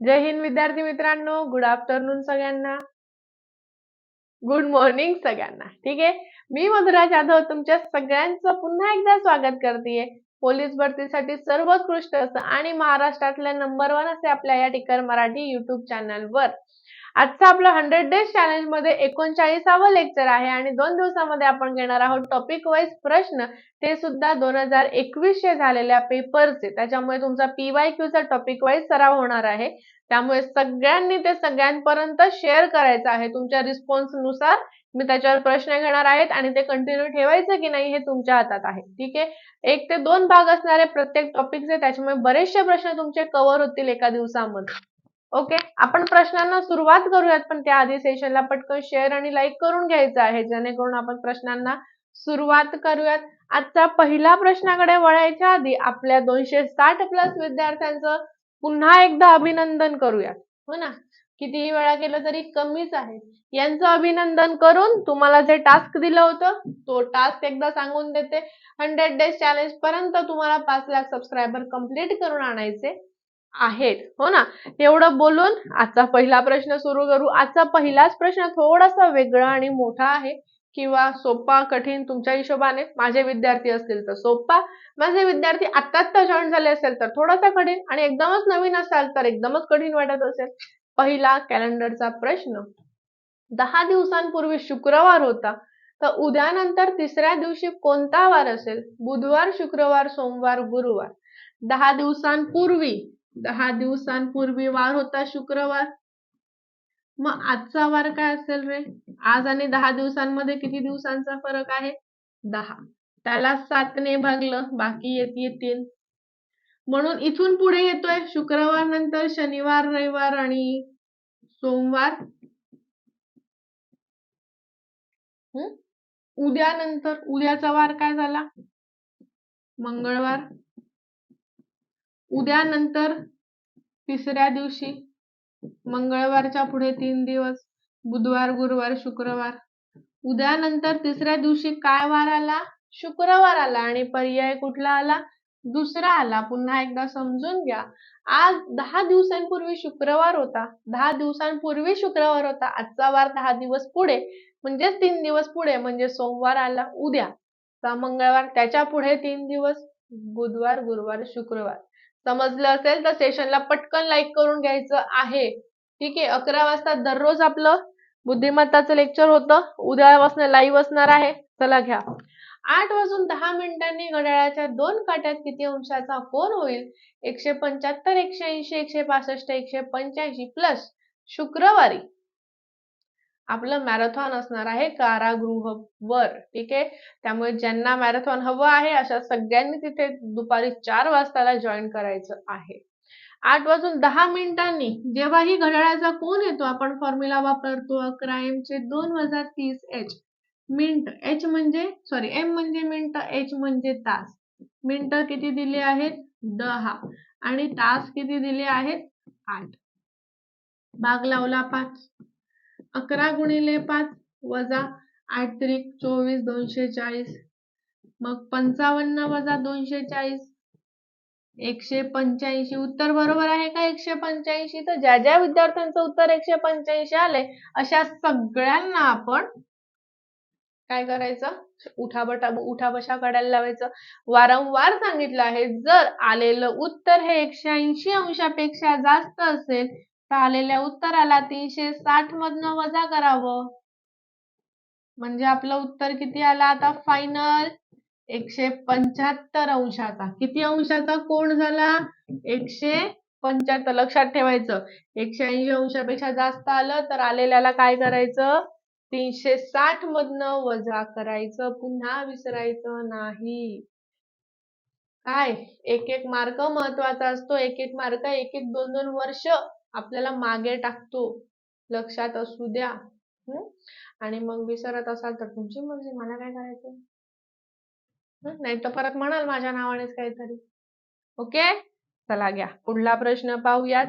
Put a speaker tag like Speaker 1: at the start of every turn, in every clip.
Speaker 1: जय हिंद विद्यार्थी मित्रांनो. Good afternoon सगळ्यांना. गुड मॉर्निंग सगळ्यांना. ठीक आहे? मी मधुरा जाधव तुमच्या सगळ्यांचं पुन्हा एकदा स्वागत करते पोलीस भरतीसाठी सर्वोत्कृष्ट असं आणि महाराष्ट्रातल्या नंबर वन असे आपल्या या टिकर मराठी युट्यूब चॅनलवर आजचा आपलं हंड्रेड डेज चॅलेंजमध्ये एकोणचाळीसावं लेक्चर आहे आणि दोन दिवसामध्ये आपण घेणार आहोत टॉपिक वाईज प्रश्न. ते सुद्धा दोन हजार एकवीसशे झालेल्या पेपरचे त्याच्यामुळे तुमचा पीवाय क्यूचा टॉपिक वाईज सराव होणार आहे. त्यामुळे सगळ्यांनी ते सगळ्यांपर्यंत शेअर करायचं आहे. तुमच्या रिस्पॉन्सनुसार मी त्याच्यावर प्रश्न घेणार आहेत आणि ते कंटिन्यू ठेवायचं की नाही हे तुमच्या हातात आहे. ठीक आहे? एक ते दोन भाग असणारे प्रत्येक टॉपिकचे त्याच्यामुळे बरेचसे प्रश्न तुमचे कव्हर होतील एका दिवसामध्ये. ओके? आपण प्रश्नांना सुरुवात करूयात पण त्याआधी सेशनला पटकन शेअर आणि लाईक करून घ्यायचं आहे जेणेकरून आपण प्रश्नांना सुरुवात करूयात. आजचा पहिला प्रश्नाकडे वळायच्या आधी आपल्या दोनशे साठ प्लस विद्यार्थ्यांचं पुन्हा एकदा अभिनंदन करूयात. हो ना? कितीही वेळा केलं तरी कमीच आहे. यांचं अभिनंदन करून तुम्हाला जे टास्क दिलं होतं तो टास्क एकदा सांगून देते. हंड्रेड डेज चॅलेंज पर्यंत तुम्हाला पाच लाख सबस्क्रायबर कंप्लीट करून आणायचे. आहेत. हो ना? एवढं बोलून आजचा पहिला प्रश्न सुरू करू. आजचा पहिलाच प्रश्न थोडासा वेगळा आणि मोठा आहे किंवा सोपा कठीण तुमच्या हिशोबाने. माझे विद्यार्थी असतील तर सोपा. माझे विद्यार्थी आता आत्ता जॉईन झाले असेल तर थोडासा कठीण आणि एकदमच नवीन असाल तर एकदमच कठीण वाटत असेल. पहिला कॅलेंडरचा प्रश्न. दहा दिवसांपूर्वी शुक्रवार होता. तर उद्यानंतर तिसऱ्या दिवशी कोणता वार असेल? बुधवार शुक्रवार सोमवार गुरुवार. दहा दिवसांपूर्वी दहा दिवसांपूर्वी वार होता शुक्रवार. मग आजचा वार काय असेल रे? आज आणि दहा दिवसांमध्ये किती दिवसांचा फरक आहे? दहा. त्याला सातने भागलं बाकी येत येतील. म्हणून इथून पुढे येतोय शुक्रवार नंतर शनिवार रविवार आणि सोमवार. उद्या नंतर उद्याचा वार काय झाला? मंगळवार. उद्या नंतर तिसऱ्या दिवशी मंगळवारच्या पुढे तीन दिवस बुधवार गुरुवार शुक्रवार. उद्या नंतर तिसऱ्या दिवशी काय वार आला? शुक्रवार आला आणि पर्याय कुठला आला? दुसरा आला. पुन्हा एकदा समजून घ्या. आज दहा दिवसांपूर्वी शुक्रवार होता. दहा दिवसांपूर्वी शुक्रवार होता. आजचा वार दहा दिवस पुढे म्हणजेच तीन दिवस पुढे म्हणजे सोमवार आला उद्या. मंगळवार त्याच्या पुढे तीन दिवस बुधवार गुरुवार शुक्रवार. समजलं असेल तर सेशनला पटकन लाईक करून घ्यायचं आहे. ठीक आहे? अकरा वाजता दररोज आपलं बुद्धिमत्ताचं लेक्चर होतं. उद्यापासून लाईव्ह असणार आहे. चला घ्या. आठ वाजून दहा मिनिटांनी घड्याळाच्या दोन काट्यात किती अंशाचा कोण होईल? एकशे पंच्याहत्तर एकशे ऐंशी एकशे पासष्ट एकशे पंच्याऐंशी प्लस शुक्रवारी. आपलं मॅरेथॉन असणार आहे कारागृह वर ठीक आहे? त्यामुळे ज्यांना मॅरेथॉन हवं आहे अशा सगळ्यांनी तिथे दुपारी चार वाजताला जॉईन करायचं आहे. आठ वाजून दहा मिनिटांनी जेव्हाही घड्याळाचा कोण येतो आपण फॉर्म्युला वापरतो अकरा दोन वजा तीस एच मिनिट एच म्हणजे सॉरी एम म्हणजे मिनिट एच म्हणजे तास. मिनिट किती दिले आहेत? दहा. आणि तास किती दिले आहेत? आठ. भाग लावला पाच. अकरा गुणिले पाच वजा आठ त्रिक चोवीस दोनशे चाळीस. मग पंचावन्न वजा दोनशे चाळीस. एकशे पंच्याऐंशी. उत्तर बरोबर आहे का एकशे पंच्याऐंशी? तर ज्या ज्या विद्यार्थ्यांचं उत्तर एकशे पंच्याऐंशी आले अशा सगळ्यांना आपण काय करायचं? उठाबटा उठाबशा काढायला लावायचं. वारंवार सांगितलं आहे जर आलेलं उत्तर हे एकशे ऐंशी अंशापेक्षा जास्त असेल आलेल्या उत्तराला तीनशे साठ मधनं वजा करावं. म्हणजे आपलं उत्तर किती आला आता? फायनल एकशे पंच्याहत्तर अंशाचा. किती अंशाचा? कोण झाला? एकशे पंच्याहत्तर. लक्षात ठेवायचं. एकशे ऐंशी अंशापेक्षा जास्त आलं तर आलेल्याला काय करायचं? तीनशे साठ मधनं वजा करायचं. पुन्हा विसरायचं नाही. काय? एक एक मार्क महत्त्वाचा असतो. एक एक मार्क एक एक दोन दोन वर्ष आपल्याला मागे टाकतो. लक्षात असू द्या. आणि मग विसरत असाल तर तुमची मर्जी. मला काय करायचं नाही तर परत म्हणाल माझ्या नावानेच काहीतरी. ओके? चला घ्या. पुढला प्रश्न पाहूयात.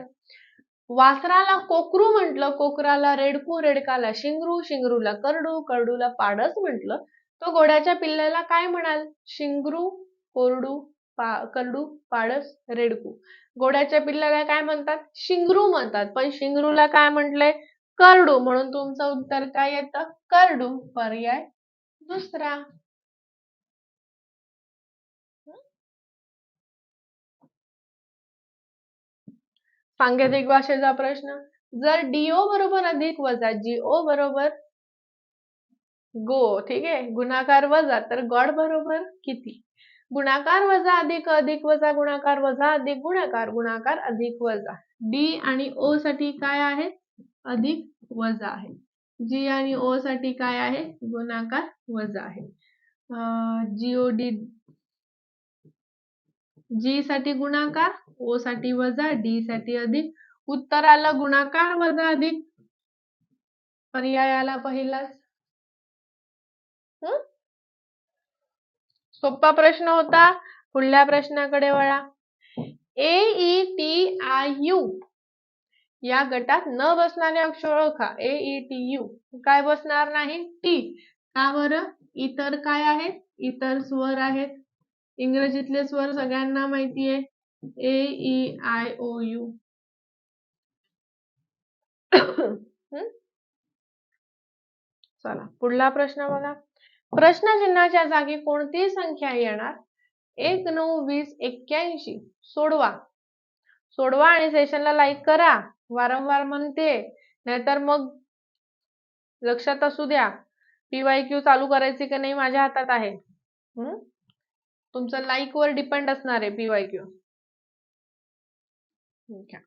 Speaker 1: वासराला कोकरू म्हटलं कोकराला रेडकू रेडकाला शिंगरू शिंगरूला करडू करडूला पाडस म्हटलं. तो घोड्याच्या पिल्ल्याला काय म्हणाल? शिंगरू कोरडू पा करडू पाडस रेडकू. घोड्याच्या पिल्लाला काय म्हणतात? शिंगरू म्हणतात. पण शिंगरूला काय म्हटलंय? करडू. म्हणून तुमचं उत्तर काय येतं? करडू. पर्याय दुसरा. सांकेतिक भाषेचा प्रश्न. जर डीओ बरोबर अधिक वजा जीओ बरोबर गो ठीक आहे? गुणाकार वजा तर गॉड बरोबर किती? गुणाकार वजा अधिक अधिक वजा गुणाकार वजा अधिक गुणाकार गुणाकार अधिक वजा. डी आणि ओ साठी काय आहे? अधिक वजा आहे. जी आणि ओ साठी काय आहे? गुणाकार वजा आहे. जीओ डी जी साठी गुणाकार ओ साठी वजा डी साठी अधिक. उत्तराला गुणाकार वजा अधिक. पर्यायाला पहिलाच सोपा प्रश्न होता. पुढल्या प्रश्नाकडे वळा. A E T I U या गटात न बसणारे अक्षर ओळखा. ए ई टी यू काय बसणार नाही? टी का बरं? इतर काय आहेत? इतर स्वर आहेत. इंग्रजीतले स्वर सगळ्यांना माहिती आहे. A E I O U चला. पुढला प्रश्न बघा. प्रश्नचिन्हाच्या जागी कोणती संख्या येणार? एक नऊ वीस एक्क्याऐंशी. सोडवा. सोडवा आणि सेशनला लाईक करा. वारंवार म्हणते. नाहीतर मग लक्षात असू द्या. पीवाय क्यू चालू करायची की नाही माझ्या हातात आहे. हम्म तुमचं लाईक वर डिपेंड असणार आहे पीवाय क्यू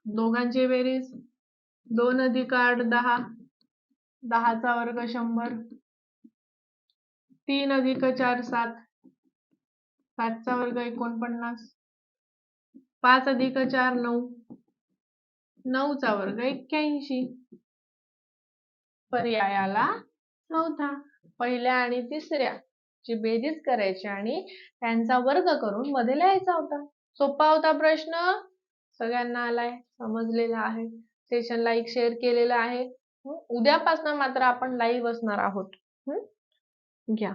Speaker 1: दोघांची बेरीज दोन अधिक आठ दहा. दहाचा वर्ग शंभर. तीन अधिक चार सात. सातचा वर्ग एकोणपन्नास. पाच अधिक चार नऊ. नऊचा वर्ग एक्क्याऐंशी. पर्यायाला चौथा पहिल्या आणि तिसऱ्या ची बेरीज करायची आणि त्यांचा वर्ग करून मध्ये लिहायचा होता. सोपा होता प्रश्न. सगळ्यांना आलाय समजलेला आहे. सेशन लाईक शेअर केलेलं आहे. उद्यापासून मात्र आपण लाईव्ह असणार आहोत. घ्या.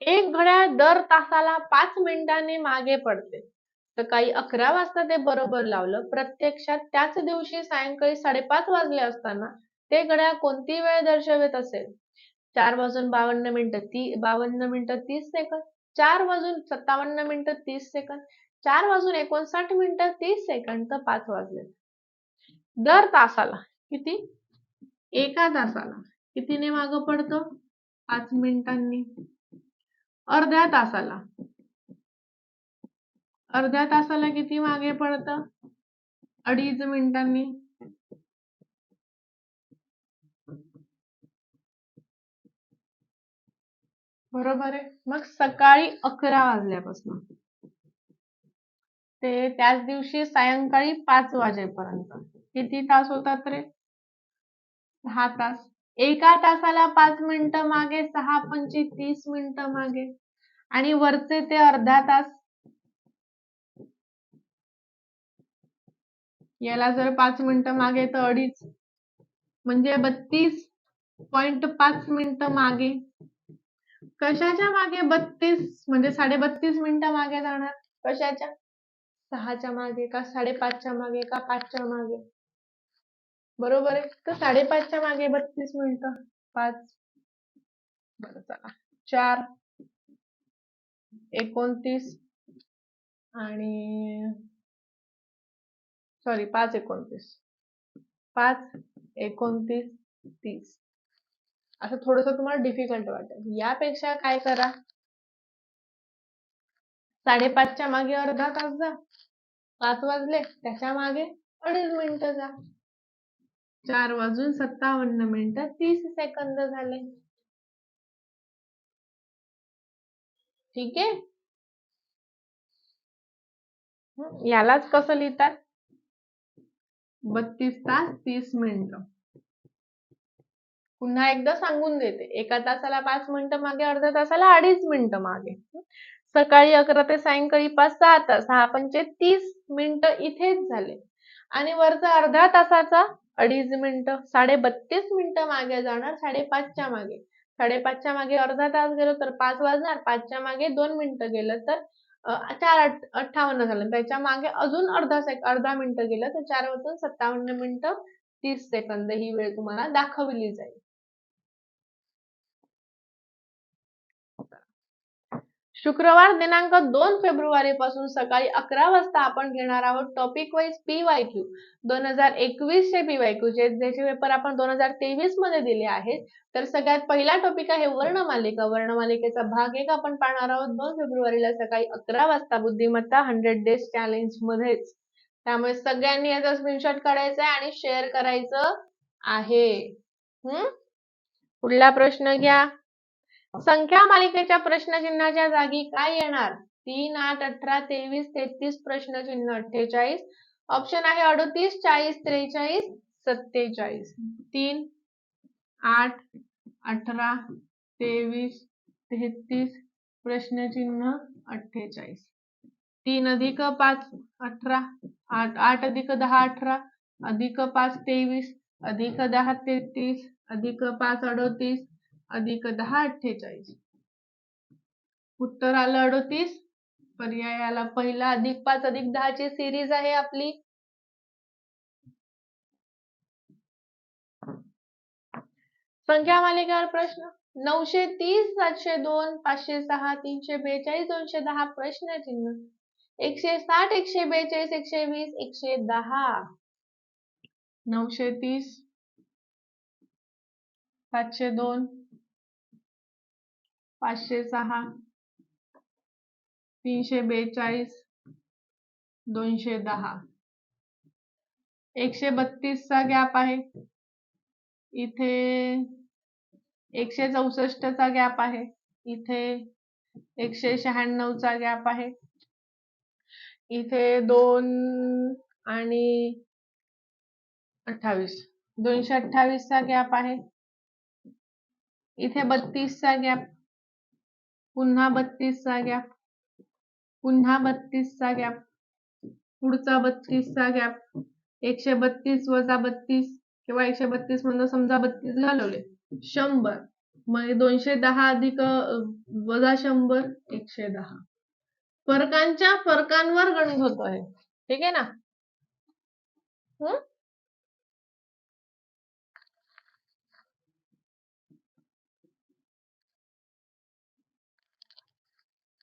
Speaker 1: एक घड्याळ दर तासाला पाच मिनिटांनी मागे पडते. सकाळी अकरा वाजता ते बरोबर लावलं. प्रत्यक्षात त्याच दिवशी सायंकाळी साडेपाच वाजले असताना ते घड्याळ कोणती वेळ दर्शवित असेल? चार वाजून बावन्न मिनिटं ती बावन्न मिनिटं तीस सेकंद. चार वाजून सत्तावन्न मिनिटं तीस सेकंद. चार वाजून एकोणसाठ मिनिटं तीस सेकंद तर पाच वाजले. दर तासाला किती? एका तासाला. कितीने मागं पडतं? पाच मिनिटांनी. अर्ध्या तासाला. अर्ध्या तासाला किती मागे पडतं? अडीच मिनिटांनी. बरोबर आहे. मग सकाळी अकरा वाजल्यापासून. ते त्याच दिवशी सायंकाळी पाच वाजेपर्यंत. किती तास होतात रे? दहा तास. एका तासाला पाच मिनिटं मागे सहा पंचे तीस मिनिटं मागे. आणि वरचे ते अर्धा तास. याला जर पाच मिनिटं मागे तर अडीच. म्हणजे बत्तीस पॉइंट पाच मिनिटं मागे. कशाच्या मागे बत्तीस? म्हणजे साडे बत्तीस मिनिटं मागे जाणार. कशाच्या? सहाच्या मागे का साडेपाचच्या मागे का पाचच्या मागे? बरोबर आहे. तर साडेपाचच्या मागे बत्तीस मिनिटं. पाच. बरं चला. चार. एकोणतीस. आणि सॉरी पाच एकोणतीस. पाच एकोणतीस तीस. असं थोडस तुम्हाला डिफिकल्ट वाटेल. यापेक्षा काय करा? साडेपाचच्या मागे अर्धा तास जा. पाच वाजले त्याच्यामागे अडीच मिनिटं जा. चार वाजून सत्तावन्न मिनिटं तीस सेकंद झाले. ठीक आहे? यालाच कसं लिहितात? बत्तीस तास तीस मिनिटं. पुन्हा एकदा सांगून देते. एका तासाला पाच मिनिटं मागे अर्ध्या तासाला अडीच मिनिटं मागे. सकाळी अकरा ते सायंकाळी पाच सहा तास. सहा पंचे तीस मिनिटं इथेच झाले. आणि वरचा अर्धा तासाचा अडीच मिनिटं साडे बत्तीस मिनिटं मागे जाणार साडेपाचच्या मागे. साडेपाचच्या मागे अर्धा तास गेलो तर पाच वाजणार पाचच्या मागे दोन मिनिटं गेलं तर चार अठ्ठावन्न झालं. त्याच्यामागे अजून अर्धा सेक अर्धा मिनिटं गेलं तर चार वाजून सत्तावन्न मिनिटं तीस सेकंद ही वेळ तुम्हाला दाखवली जाईल. शुक्रवार दिनांक दोन फेब्रुवारी पासून सकाळी अकरा वाजता आपण घेणार आहोत topic wise P Y Q दोन हजार एकवीस चे पी वाय क्यू जे ज्याचे पेपर आपण दोन हजार तेवीसमध्ये दिले आहेत. तर सगळ्यात पहिला टॉपिक आहे वर्णमालिका. वर्णमालिकेचा भाग एक आपण पाहणार आहोत. दोन फेब्रुवारीला सकाळी अकरा वाजता बुद्धिमत्ता हंड्रेड डेज चॅलेंज मध्येच. त्यामुळे सगळ्यांनी याचा स्क्रीनशॉट काढायचा आहे आणि शेअर करायचं आहे. हम्म? पुढला प्रश्न घ्या. संख्या मालिकेच्या प्रश्नचिन्हाच्या जागी काय येणार? तीन आठ अठरा तेवीस तेहतीस प्रश्नचिन्ह अठ्ठेचाळीस. ऑप्शन आहे अडतीस चाळीस त्रेचाळीस सत्तेचाळीस. तीन आठ अठरा तेवीस तेहतीस प्रश्नचिन्ह अठ्ठेचाळीस. तीन अधिक पाच अठरा आठ आठ अधिक दहा अठरा अधिक पाच तेवीस अधिक दहा तेहतीस अधिक पाच अडतीस अधिक दहा अठ्ठेचाळीस. उत्तर आलं अडतीस पर्याय आला पहिला अधिक पाच अधिक दहाची सिरीज आहे आपली. संख्या मालिकेवर प्रश्न. नऊशे तीस सातशे दोन पाचशे सहा तीनशे बेचाळीस दोनशे दहा प्रश्न चिन्ह एकशे साठ एकशे बेचाळीस एकशे वीस एकशे दहा. नऊशे तीस सातशे दोन पाचशे सहा तीनशे बेचाळीस दोनशे दहा. एकशे बत्तीसचा गॅप आहे. इथे एकशे चौसष्टचा गॅप आहे. इथे एकशे शहाण्णवचा गॅप आहे. इथे दोन आणि अठ्ठावीस. दोनशे अठ्ठावीस चा गॅप आहे. इथे बत्तीसचा गॅप पुन्हा बत्तीसचा गॅप पुन्हा बत्तीसचा गॅप पुढचा बत्तीसचा गॅप एकशे बत्तीस वजा बत्तीस किंवा एकशे बत्तीस मधून समजा बत्तीस घालवले. शंभर. म्हणजे दोनशे दहा अधिक वजा शंभर एकशे दहा. फरकांच्या फरकांवर गणित होत आहे ठीक आहे ना?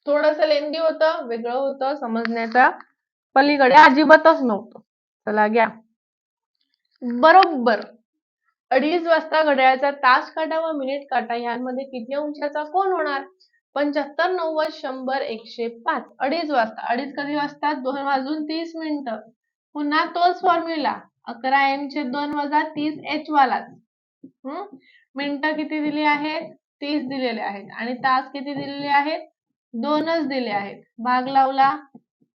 Speaker 1: थोडस लेंदी होतं वेगळं होतं समजण्याच्या पलीकडे अजिबातच नव्हतं. चला घ्या. बरोबर. अडीच वाजता घड्याळाचा तास काटा व मिनिट काटा यांमध्ये किती अंशाचा कोण होणार? पंच्याहत्तर नव्वद शंभर एकशे पाच. अडीच वाजता. अडीच कधी वाजतात दोन वाजून तीस मिनिटं. पुन्हा तोच फॉर्म्युला अकरा एम चे दोन वजा तीस एच वालाच. हम्म मिनिटं किती दिली आहेत? तीस दिलेले आहेत. आणि तास किती दिलेले आहेत? दोनच दिले आहेत. भाग लावला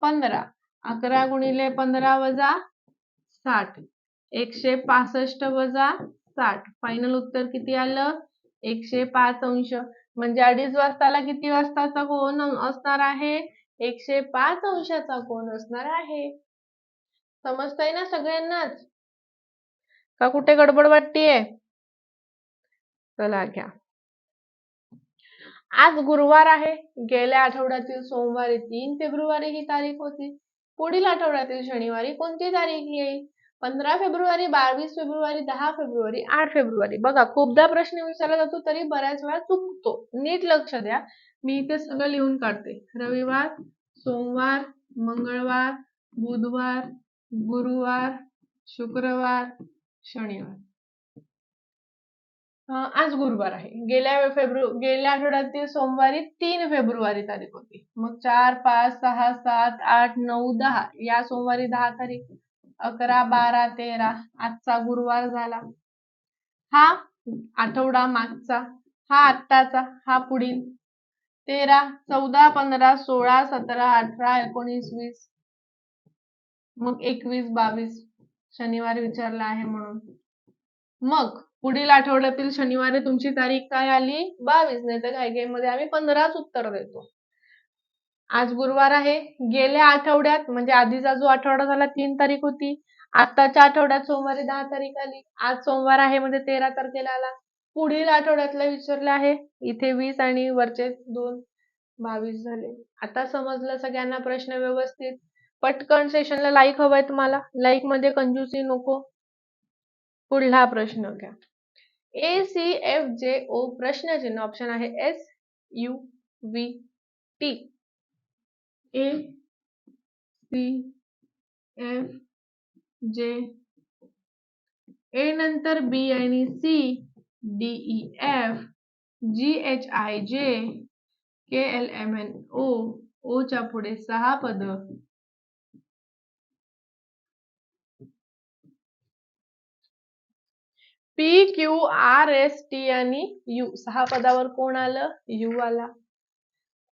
Speaker 1: पंधरा. अकरा गुणिले पंधरा वजा साठ. एकशे पासष्ट वजा साठ. फायनल उत्तर किती आलं? एकशे पाच अंश. म्हणजे अडीच वाजताला किती वाजताचा कोण असणार आहे? एकशे पाच अंशाचा कोण असणार आहे. समजतंय ना सगळ्यांनाच? का कुठे गडबड वाटतीये? चला घ्या. आज गुरुवार आहे. गेल्या आठवड्यातील सोमवारी तीन फेब्रुवारी ही तारीख होती. पुढील आठवड्यातील शनिवारी कोणती तारीख येईल? पंधरा फेब्रुवारी बावीस फेब्रुवारी दहा फेब्रुवारी आठ फेब्रुवारी. बघा खूपदा प्रश्न विचारला जातो तरी बऱ्याच वेळा चुकतो. नीट लक्ष द्या. मी इथे सगळं लिहून काढते. रविवार सोमवार मंगळवार बुधवार गुरुवार शुक्रवार शनिवार. आज गुरुवार आहे. गेल्या फेब्रु गेल्या आठवड्यातील सोमवारी तीन फेब्रुवारी तारीख होती. मग चार पाच सहा सात आठ नऊ दहा या सोमवारी दहा तारीख अकरा बारा तेरा आजचा गुरुवार झाला. हा आठवडा मागचा हा आत्ताचा हा पुढील. तेरा चौदा पंधरा सोळा सतरा अठरा एकोणीस वीस मग एकवीस बावीस शनिवार विचारला आहे म्हणून. मग पुढील आठवड्यातील शनिवारी तुमची तारीख काय आली? बावीस. नाही तर काही काही मध्ये आम्ही पंधराच उत्तर देतो. आज गुरुवार आहे. गेल्या आठवड्यात म्हणजे आधीचा जो आठवडा झाला तीन तारीख होती. आताच्या आठवड्यात सोमवारी दहा तारीख आली. आज सोमवार आहे म्हणजे तेरा तारखेला आला. पुढील आठवड्यातला विचारलं आहे. इथे वीस आणि वरचे दोन बावीस झाले. आता समजलं सगळ्यांना प्रश्न व्यवस्थित. पटकन सेशनला लाईक हवाय तुम्हाला. लाईकमध्ये कंजूसी नको. पुढला प्रश्न घ्या. ए सी एफ़ जे ओ प्रश्नचिन्ह ऑप्शन आहे S U V T A C F J A नंतर बी आणि C D E F G H I J K L M N O O च्या पुढे सहा पद. P Q R S T आणि यू. सहा पदावर कोण आलं? यू आला.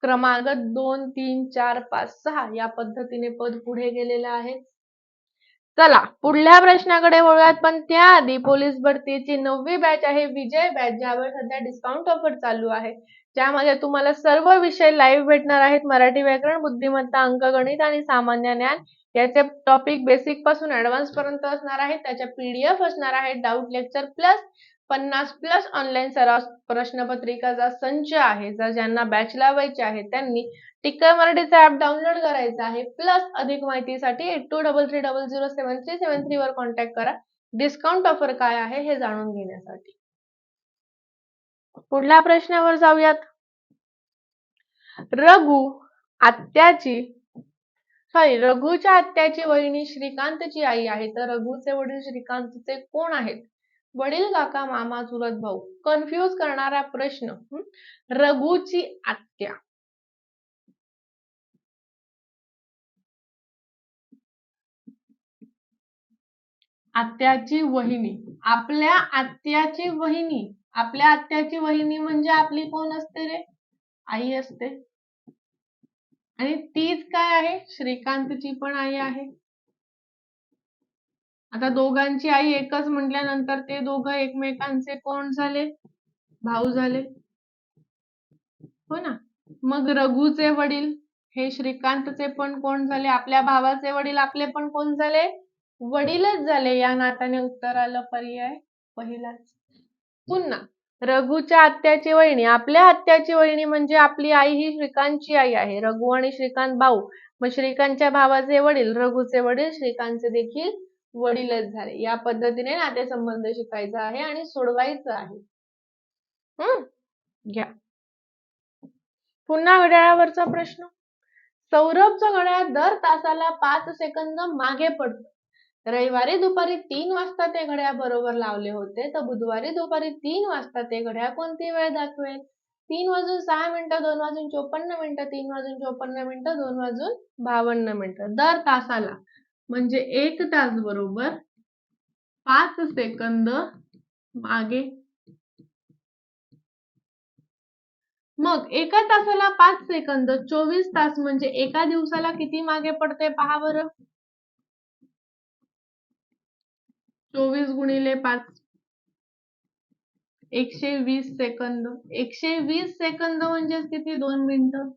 Speaker 1: क्रमांक दोन तीन चार पाच सहा या पद्धतीने पद पुढे गेलेलं आहे. चला पुढल्या प्रश्नाकडे वळूयात पण त्याआधी पोलीस भरतीची नववी बॅच आहे विजय बॅच ज्यावर सध्या डिस्काउंट ऑफर चालू आहे. ज्यामध्ये तुम्हाला सर्व विषय लाईव्ह भेटणार आहेत. मराठी व्याकरण बुद्धिमत्ता अंकगणित आणि सामान्य ज्ञान. याचे टॉपिक बेसिकपासून ऍडव्हान्स पर्यंत असणार आहेत त्याच्या पीडीएफ असणार आहेत डाऊट लेक्चर प्लस पन्नास प्लस ऑनलाईन सराव प्रश्नपत्रिकाचा संच आहे. जर ज्यांना बॅच लावायचे आहे त्यांनी टिक्कर मराठीचा ऍप डाउनलोड करायचा आहे. प्लस अधिक माहितीसाठी eight two double three double zero seven three seven three वर कॉन्टॅक्ट करा. डिस्काउंट ऑफर काय आहे हे जाणून घेण्यासाठी. पुढल्या प्रश्नावर जाऊयात. रघु आत्याची सॉरी रघुच्या आत्याची वहिनी श्रीकांतची आई आहे. तर रघुचे वडील श्रीकांतचे कोण आहेत? वडील काका मामा चुलत भाऊ? कन्फ्युज करणारा प्रश्न. रघुची आत्या. आत्याची वहिनी. आपल्या आत्याची वहिनी. आपल्या आत्याची वहिनी म्हणजे आपली कोण असते रे? आई असते. आणि तीच काय आहे? श्रीकांतची पण आई आहे. आता दोघांची आई एकच म्हटल्यानंतर ते दोघं एकमेकांचे कोण झाले? भाऊ झाले. हो ना? मग रघुचे वडील हे श्रीकांतचे पण कोण झाले? आपल्या भावाचे वडील आपले पण कोण झाले? वडीलच झाले. या नात्याने उत्तर आलं पर्याय पहिलाच. पुन्हा रघुच्या आत्याची वहिनी. आपल्या आत्याची वहिनी म्हणजे आपली आई ही श्रीकांतची आई आहे. रघु आणि श्रीकांत भाऊ. मग श्रीकांतच्या भावाचे वडील रघुचे वडील श्रीकांतचे देखील वडीलच झाले. या पद्धतीने नातेसंबंध शिकायचा आहे आणि सोडवायचं आहे. हम्म घ्या. पुन्हा घड्याळावरचा प्रश्न. सौरभचं घड्याळ दर तासाला पाच सेकंद मागे पडतं. रविवारी दुपारी तीन वाजता ते घड्याळ बरोबर लावले होते तर बुधवारी दुपारी तीन वाजता ते घड्याळ कोणती वेळ दाखवेल? तीन वाजून सहा मिनिटं दोन वाजून चोपन्न मिनिटं तीन वाजून चोपन्न मिनिटं दोन वाजून बावन्न मिनिटं. दर तासाला. म्हणजे एक तास बरोबर पाच सेकंद मागे. मग एका तासाला पाच सेकंद चोवीस तास म्हणजे एका दिवसाला किती मागे पडते पहा बरं. चोवीस गुणिले पाच. एकशे वीस सेकंद. एकशे वीस सेकंद म्हणजे किती? दोन मिनिटं.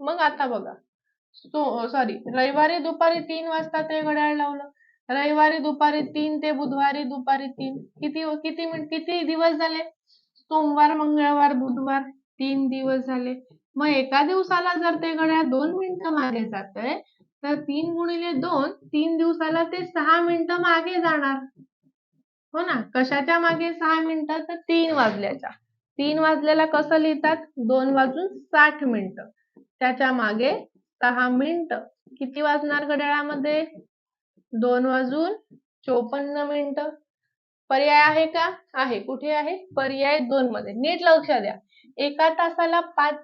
Speaker 1: मग आता बघा. सॉरी रविवारी दुपारी तीन वाजता ते घड्याळ लावलं. रविवारी दुपारी तीन ते बुधवारी दुपारी तीन. किती किती मिनिट किती दिवस झाले? सोमवार मंगळवार बुधवार तीन दिवस झाले. मग एका दिवसाला जर ते घड्याळ दोन मिनिटं मागे जातंय तर तीन गुणिले दोन तीन दिवसाला ते सहा मिनिटं मागे जाणार. हो ना? कशाच्या मागे सहा मिनिटं? तर तीन वाजल्याच्या. तीन वाजल्याला कसं लिहितात? दोन वाजून साठ मिनिटं. त्याच्यामागे सहा मिनिटं. किती वाजणार घड्याळामध्ये? दोन वाजून चोपन्न मिनिटं. पर्याय आहे का? आहे. कुठे आहे? पर्याय दोन मध्ये. नीट लक्ष द्या. एका तासाला पाच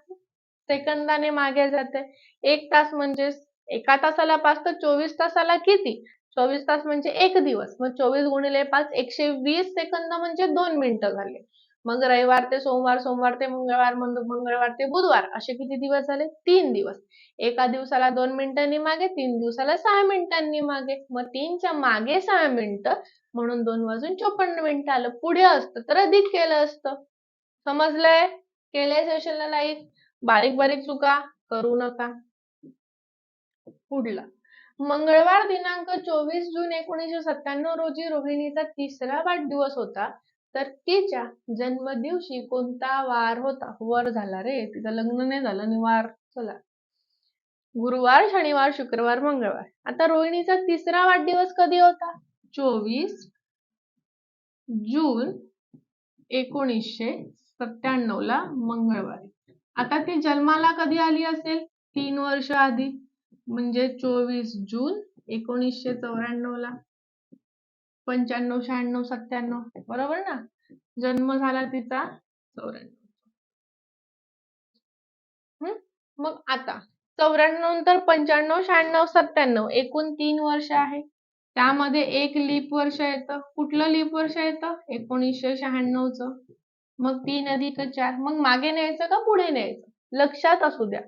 Speaker 1: सेकंदाने मागे जाते. एक तास म्हणजे एका तासाला पाच तर चोवीस तासाला किती? चोवीस तास म्हणजे एक दिवस. मग चोवीस गुणिले पाच एकशे वीस सेकंद म्हणजे दोन मिनिटं झाले. मग रविवार ते सोमवार सोमवार ते मंगळवार मंगळवार ते बुधवार असे किती दिवस झाले? तीन दिवस. एका दिवसाला दोन मिनिटांनी मागे तीन दिवसाला सहा मिनिटांनी मागे. मग तीनच्या मागे सहा मिनिटं म्हणून दोन वाजून चोपन्न मिनिटं आलं. पुढे असतं तर अधिक केलं असतं. समजलंय? केलंय सेशनला लाईक बारीक बारीक चुका? करू नका. पुढला. मंगळवार दिनांक चोवीस जून एकोणीसशे सत्त्याण्णव रोजी रोहिणीचा तिसरा वाढदिवस होता. तर तिच्या जन्मदिवशी कोणता वार होता? वर झाला रे. तिचं लग्न नाही झालं आणि वार चला गुरुवार शनिवार शुक्रवार मंगळवार. आता रोहिणीचा तिसरा वाढदिवस कधी होता? चोवीस जून एकोणीसशे सत्त्याण्णव ला मंगळवारी. आता ती जन्माला कधी आली असेल? तीन वर्ष आधी. म्हणजे चोवीस जून एकोणीसशे चौऱ्याण्णवला पंच्याण्णव शहाण्णव सत्त्याण्णव बरोबर ना? जन्म झाला तिचा चौऱ्याण्णव. मग आता चौऱ्याण्णव नंतर पंच्याण्णव शहाण्णव सत्त्याण्णव एकूण तीन वर्ष आहे. त्यामध्ये एक लीप वर्ष येतं. कुठलं लीप वर्ष येतं? एकोणीसशे च मग तीन अधिक चार. मग मागे न्यायचं का पुढे न्यायचं? लक्षात असू द्या.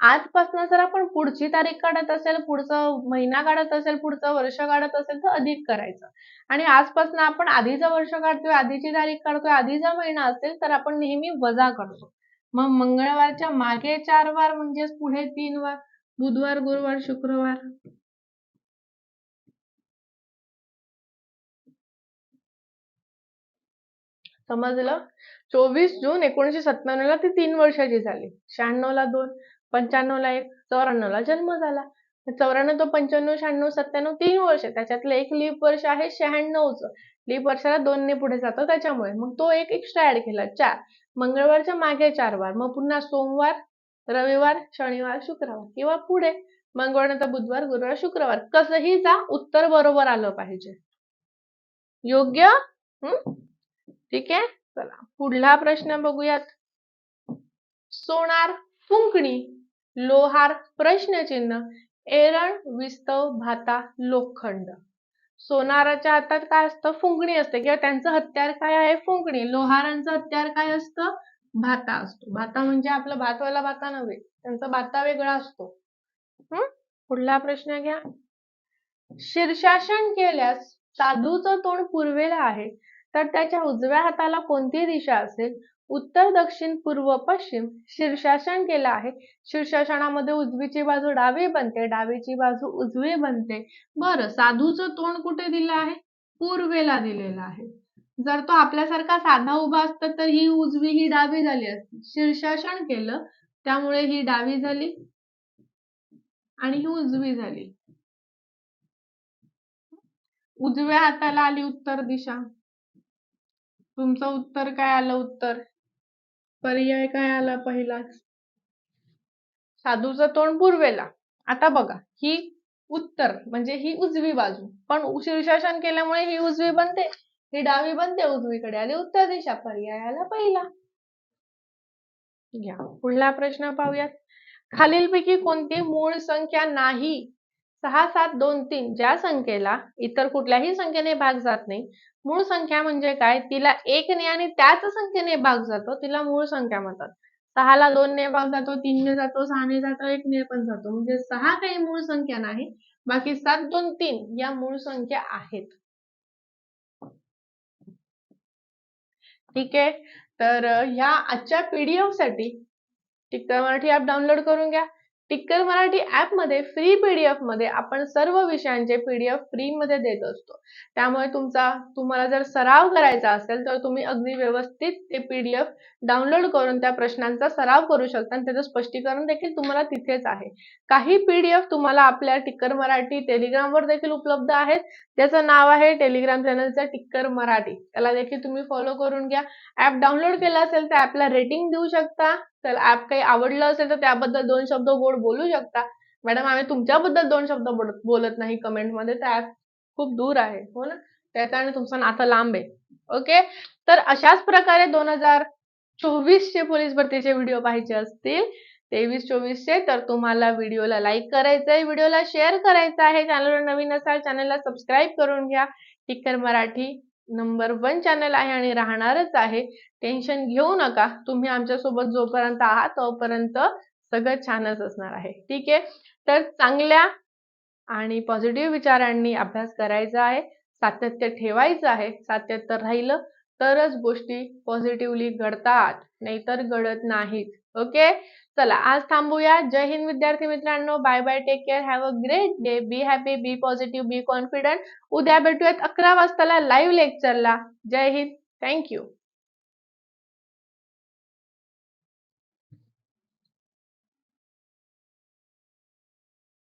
Speaker 1: आजपासून जर आपण पुढची तारीख काढत असेल पुढचं महिना काढत असेल पुढचं वर्ष काढत असेल तर अधिक करायचं. आणि आजपासून आपण आधीचं वर्ष काढतोय आधीची तारीख काढतोय आधीचा महिना असेल तर आपण नेहमी वजा करतो. मग मंगळवारच्या मागे चार वार म्हणजेच पुढे तीन वार बुधवार गुरुवार शुक्रवार. समजलं? चोवीस जून एकोणीशे सत्त्याण्णव ला ती तीन वर्षाची झाली. शहाण्णव ला दोन पंच्याण्णवला एक चौऱ्याण्णवला जन्म झाला. चौऱ्याण्णव तो पंच्याण्णव शहाण्णव सत्त्याण्णव तीन वर्ष. त्याच्यातलं एक लीप वर्ष आहे शहाण्णवचं. लीप वर्षाला दोन ने पुढे जातो त्याच्यामुळे. मग तो एक एक्स्ट्रा ऍड केला. चार. मंगळवारच्या मागे चार वार. मग पुन्हा सोमवार रविवार शनिवार शुक्रवार किंवा पुढे. मंगळवार बुधवार गुरुवार शुक्रवार. कसंही जा उत्तर बरोबर आलं पाहिजे. योग्य? हम्म ठीक आहे? चला. पुढला प्रश्न बघूयात. सोनार कुंकणी लोहार प्रश्नचिन्ह एरण विस्तव भाता लोखंड. सोनाराच्या हातात काय असतं? फुंकणी असते किंवा त्यांचं हत्यार काय आहे? फुंकणी लोहारांचं हत्यार काय असतं? भाता असतो. भाता म्हणजे आपलं भातवाला भाता नव्हे त्यांचा भाता वेगळा असतो. हम्म पुढला प्रश्न घ्या. शीर्षासन केल्यास साधूचं तोंड पूर्वेला आहे तर त्याच्या उजव्या हाताला कोणती दिशा असेल? उत्तर दक्षिण पूर्व पश्चिम शीर्षासन केलं आहे. शीर्षासनामध्ये उजवीची बाजू डावी बनते डावीची बाजू उजवी बनते. बरं साधूचं तोंड कुठे दिलं आहे? पूर्वेला दिलेलं आहे. जर तो आपल्यासारखा साधा उभा असता तर ही उजवी ही डावी झाली असती. शीर्षासन केलं त्यामुळे ही डावी झाली आणि ही उजवी झाली. उजव्या हाताला आली उत्तर दिशा. तुमचं उत्तर काय आलं उत्तर? पर्याय काय आला पहिला? साधूचं तोंड पूर्वेला. आता बघा ही उत्तर म्हणजे ही उजवी बाजू. पण शीर्षासन केल्यामुळे ही उजवी बनते ही डावी बनते उजवीकडे आली उत्तर दिशा पर्याय आला पहिला. घ्या पुढला प्रश्न पाहूयात. खालीलपैकी कोणती मूळ संख्या नाही? सहा सात दोन तीन ज्या संख्येला इतर कुठल्याही संख्येने भाग जात नाही मूळ संख्या म्हणजे काय? तिला एक ने आणि त्याच संख्येने भाग जातो तिला मूळ संख्या म्हणतात. सहाला दोन ने भाग जातो तीन ने जातो सहा ने जातो एक ने पण जातो. म्हणजे सहा काही मूळ संख्या नाही बाकी सात दोन तीन या मूळ संख्या आहेत. ठीक आहे? तर ह्या आजच्या पीडीएफसाठी टिकता मराठी ऍप डाउनलोड करून घ्या. टिक्कर मराठी ॲपमध्ये फ्री फ्री डी एफमध्ये आपण सर्व विषयांचे पीडीएफ एफ फ्रीमध्ये देत असतो. त्यामुळे तुमचा तुम्हाला जर सराव करायचा असेल तर तुम्ही अगदी व्यवस्थित ते पीडीएफ डाउनलोड करून त्या प्रश्नांचा सराव करू शकता आणि त्याचं स्पष्टीकरण देखील तुम्हाला तिथेच आहे. काही पीडीएफ तुम्हाला आपल्या टिक्कर मराठी टेलिग्रामवर देखील उपलब्ध आहेत. त्याचं नाव आहे टेलिग्राम चॅनलचं टिक्कर मराठी. त्याला देखील तुम्ही फॉलो करून घ्या. ॲप डाउनलोड केला असेल तर ॲपला रेटिंग देऊ शकता. तर ऍप काही आवडलं असेल तर त्याबद्दल दोन शब्द गोड बोलू शकता. मॅडम आम्ही तुमच्याबद्दल दोन शब्द बोलत नाही कमेंटमध्ये तर ऍप खूप दूर आहे हो ना? त्याचा आणि तुमचं नातं लांब आहे. ओके तर अशाच प्रकारे दोन हजार चोवीसचे पोलीस भरतीचे व्हिडिओ पाहायचे असतील तेवीस चोवीसचे तर तुम्हाला व्हिडिओला लाईक करायचं आहे व्हिडिओला शेअर करायचं आहे. चॅनलवर नवीन असाल चॅनलला सबस्क्राईब करून घ्या. Tikkar Marathi number one channel आहे आणि राहणारच आहे. टेन्शन घेऊ नका. तुम्ही आमच्यासोबत जोपर्यंत आहात तोपर्यंत सगळं छानच असणार आहे. ठीक आहे? तर चांगल्या आणि पॉझिटिव्ह विचारांनी अभ्यास करायचा आहे. सातत्य ठेवायचं आहे. सातत्य राहिलं तरच गोष्टी पॉझिटिव्हली घडतात. नाहीतर घडत नाहीत. ओके चला आज थांबूया. जय हिंद विद्यार्थी मित्रांनो. Bye bye take care have a great day be happy be positive be confident उद्या भेटूयात अकरा वाजताला लाईव्ह लेक्चरला जय हिंद. Thank you